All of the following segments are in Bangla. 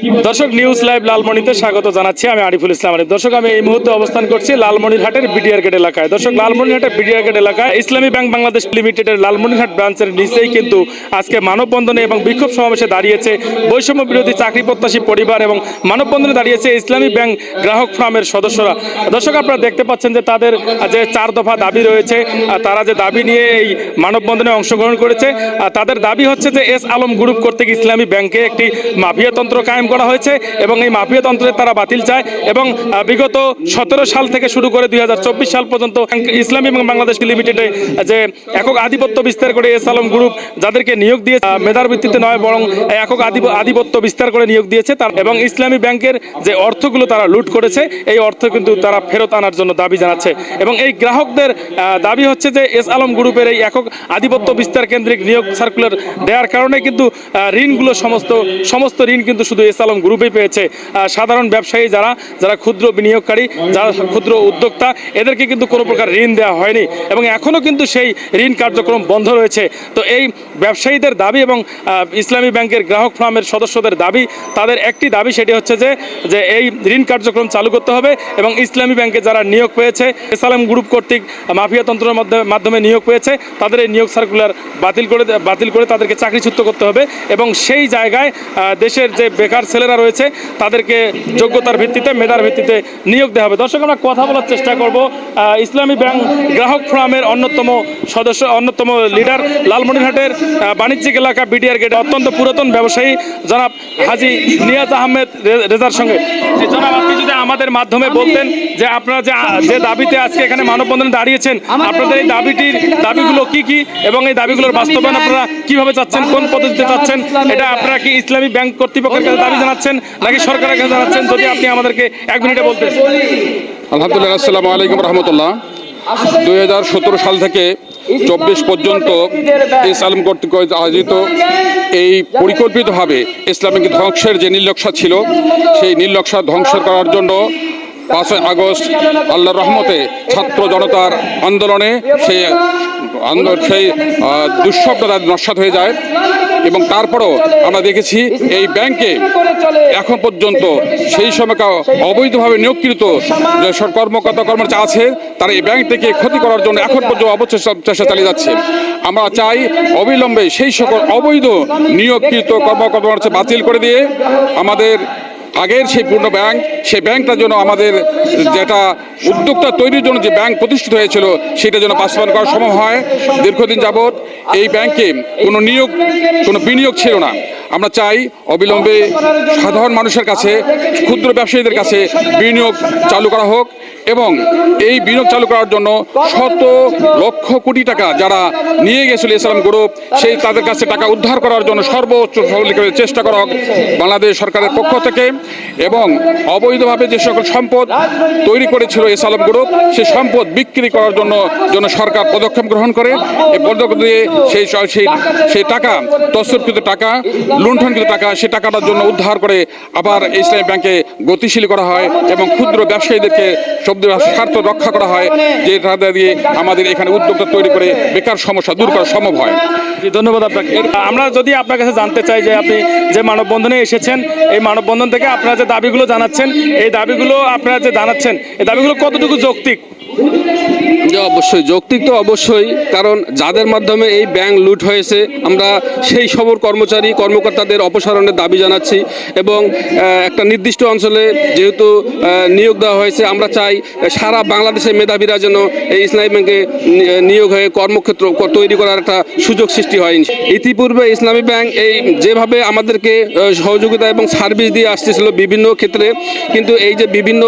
দর্শক, নিউজ লাইভ লালমনিতে স্বাগত জানাচ্ছি আমি আরিফুল ইসলাম আরিফ। দর্শক, আমি এই মুহূর্তে অবস্থান করছি লালমনিরহাটের বিডিআর গেট এলাকায়। দর্শক, লালমনিরহাটের বিডিআর গেট এলাকায় ইসলামী ব্যাংক বাংলাদেশ লিমিটেডের লালমনিরহাট ব্রাঞ্চের নিচেই কিন্তু আজকে মানববন্ধনে এবং বিক্ষোভ সমাবেশে দাঁড়িয়েছে বৈষম্য বিরোধী চাকরি প্রত্যাশী পরিবার এবং মানববন্ধনে দাঁড়িয়েছে ইসলামী ব্যাংক গ্রাহক ফার্মের সদস্যরা। দর্শক, আপনারা দেখতে পাচ্ছেন যে তাদের যে চার দফা দাবি রয়েছে তারা যে দাবি নিয়ে এই মানববন্ধনে অংশগ্রহণ করেছে তাদের দাবি হচ্ছে যে এস আলম গ্রুপ কর্তৃক ইসলামী ব্যাংকে একটি মাফিয়াতন্ত্র কায়েম করা হয়েছে এবং এই মাফিয়াতন্ত্রের তারা বাতিল চায় এবং বিগত সতেরো সাল থেকে শুরু করে দুই হাজার চব্বিশ সাল পর্যন্ত ইসলামী এবং বাংলাদেশ লিমিটেডে যে একক আধিপত্য বিস্তার করে এস আলম গ্রুপ যাদেরকে নিয়োগ দিয়ে মেধার ভিত্তিতে নয়, বরং একক আধিপ- আধিপত্য বিস্তার করে নিয়োগ দিয়েছে তার এবং ইসলামী ব্যাংকের যে অর্থগুলো তারা লুট করেছে, এই অর্থ কিন্তু তারা ফেরত আনার জন্য দাবি জানাচ্ছে। এবং এই গ্রাহকদের দাবি হচ্ছে যে এস আলম গ্রুপের এই একক আধিপত্য বিস্তার কেন্দ্রিক নিয়োগ সার্কুলার দেওয়ার কারণে কিন্তু ঋণগুলো সমস্ত সমস্ত ঋণ কিন্তু শুধু এস আলম গ্রুপেই পেয়েছে। সাধারণ ব্যবসায়ী যারা যারা ক্ষুদ্র বিনিয়োগকারী, যারা ক্ষুদ্র উদ্যোক্তা, এদেরকে কিন্তু কোনো প্রকার ঋণ দেওয়া হয়নি এবং এখনও কিন্তু সেই ঋণ কার্যক্রম বন্ধ রয়েছে। তো এই ব্যবসায়ীদের দাবি এবং ইসলামী ব্যাংকের গ্রাহক ফার্মের সদস্যদের দাবি, তাদের একটি দাবি সেটি হচ্ছে যে যে এই ঋণ কার্যক্রম চালু করতে হবে এবং ইসলামী ব্যাংকে যারা নিয়োগ পেয়েছে ইসলাম গ্রুপ কর্তৃক মাফিয়াতন্ত্রের মধ্যে, মাধ্যমে নিয়োগ পেয়েছে, তাদের এই নিয়োগ সার্কুলার বাতিল করে বাতিল করে তাদেরকে চাকরিচ্যুত করতে হবে এবং সেই জায়গায় দেশের যে বেকার ছেলেরা রয়েছে তাদেরকে যোগ্যতার ভিত্তিতে মেধার ভিত্তিতে নিয়োগ দেওয়া হবে। দর্শক আমরা কথা বলার চেষ্টা করব। ইসলামী ব্যাংক গ্রাহক ফোরামের অন্যতম সদস্য অন্যতম লিডার লালমনিরহাটের বাণিজ্যিক এলাকা বিডিআর গেটে অত্যন্ত পুরাতন ব্যবসায়ী জনাব হাজি নিয়াজ আহমেদ রেজার সঙ্গে। জনাব আপনি যদি আমাদের মাধ্যমে বলতেন যে আপনারা যে যে দাবিতে আজকে এখানে মানববন্ধনে দাঁড়িয়েছেন আপনাদের এই দাবিটির দাবিগুলো কি কি এবং এই দাবিগুলোর বাস্তবায়ন আপনারা কীভাবে চাচ্ছেন কোন পদ্ধতিতে চাচ্ছেন এটা আপনারা কি ইসলামী ব্যাংক কর্তৃপক্ষের কাছে দাবি জানাচ্ছেন নাকি সরকারের কাছে জানাচ্ছেন যদি আপনি আমাদেরকে এক মিনিটে বলতেন আলহামদুলিল্লাহ আসসালামু আলাইকুম রহমতুল্লাহ। দুই হাজার সতেরো সাল থেকে চব্বিশ পর্যন্ত ইস আলম কর্তৃক আয়োজিত এই পরিকল্পিতভাবে ইসলামিক ধ্বংসের যে নীলনকশা ছিল সেই নীলনকশা ধ্বংস করার জন্য পাঁচই আগস্ট আল্লাহর রহমতে ছাত্র জনতার আন্দোলনে সেই আন্দোলন সেই দুঃস্বপ্নতা নস্বাত হয়ে যায়। এবং তারপরও আমরা দেখেছি এই ব্যাংকে এখন পর্যন্ত সেই সময় অবৈধভাবে নিয়োগকৃত যেসব কর্মকর্তা কর্মচারী আছে, তারা এই ব্যাংক থেকে ক্ষতি করার জন্য এখন পর্যন্ত অবচেষ্টা চেষ্টা চালিয়ে যাচ্ছে। আমরা চাই অবিলম্বে সেই সকল অবৈধ নিয়োগকৃত কর্মকর্তা বাতিল করে দিয়ে আমাদের আগের সেই পূর্ণ ব্যাংক, সেই ব্যাংকটা যেন আমাদের যেটা উদ্যোক্তা তৈরির জন্য যে ব্যাংক প্রতিষ্ঠিত হয়েছিল, সেটা যেন বাস্তবায়ন করা সম্ভব হয়। দীর্ঘদিন যাবৎ এই ব্যাংকে কোনো নিয়োগ, কোনো বিনিয়োগ ছিল না। আমরা চাই অবিলম্বে সাধারণ মানুষের কাছে, ক্ষুদ্র ব্যবসায়ীদের কাছে বিনিয়োগ চালু করা হোক এবং এই বিনিয়োগ চালু করার জন্য শত লক্ষ কোটি টাকা যারা নিয়ে গেছিল ইসলাম গ্রুপ, সেই তাদের কাছে টাকা উদ্ধার করার জন্য সর্বোচ্চ চেষ্টা করা হোক বাংলাদেশ সরকারের পক্ষ থেকে এবং অবৈধভাবে যে সকল সম্পদ তৈরি করেছিল ইসলাম গ্রুপ, সেই সম্পদ বিক্রি করার জন্য জন্য সরকার পদক্ষেপ গ্রহণ করে। এই পদক্ষেপ দিয়ে সেই সেই সেই টাকা তসরকৃত টাকা লুণ্ঠনকৃত টাকা, সে টাকাটার জন্য উদ্ধার করে আবার ইসলামী ব্যাংকে গতিশীল করা হয় এবং ক্ষুদ্র ব্যবসায়ীদেরকে শব্দ স্বার্থ রক্ষা করা হয়, যে টাকা দিয়ে আমাদের এখানে উদ্যোক্তা তৈরি করে বেকার সমস্যা দূর করা সম্ভব হয়। ধন্যবাদ আপনাকে। আমরা যদি আপনার কাছে জানতে চাই যে আপনি যে মানববন্ধনে এসেছেন, এই মানববন্ধন থেকে আপনারা যে দাবিগুলো জানাচ্ছেন, এই দাবিগুলো আপনারা যে জানাচ্ছেন, এই দাবিগুলো কতটুকু যৌক্তিক? অবশ্যই, যৌক্তিক তো অবশ্যই, কারণ যাদের মাধ্যমে এই ব্যাংক লুট হয়েছে, আমরা সেই সবর কর্মচারী, কর্মকর্তাদের অপসারণের দাবি জানাচ্ছি এবং একটা নির্দিষ্ট অঞ্চলে যেহেতু নিয়োগ দেওয়া হয়েছে, আমরা চাই সারা বাংলাদেশের মেধাবীরা যেন এই ইসলামী ব্যাংকে নিয়োগ হয়ে কর্মক্ষেত্র তৈরি করার একটা সুযোগ সৃষ্টি হয়নি ইতিপূর্বে ইসলামী ব্যাংক এই যেভাবে আমাদেরকে সহযোগিতা এবং সার্ভিস দিয়ে আসতেছিল বিভিন্ন ক্ষেত্রে, কিন্তু এই যে বিভিন্ন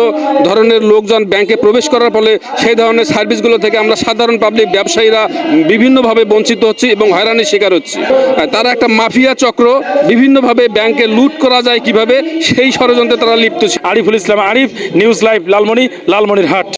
ধরনের লোকজন ব্যাংকে প্রবেশ করার ফলে সেই ধরনের সার্ভিসগুলো থেকে আমরা সাধারণ পাবলিক ব্যবসায়ীরা বিভিন্নভাবে বঞ্চিত হচ্ছি এবং হয়রানির শিকার হচ্ছি। তারা একটা মাফিয়া চক্র, বিভিন্নভাবে ব্যাংকে লুট করা যায় কীভাবে, সেই ষড়যন্ত্রে তারা লিপ্ত আরিফুল ইসলাম, আরিফ, নিউজ লাইভ, লালমনি লালমনির হাট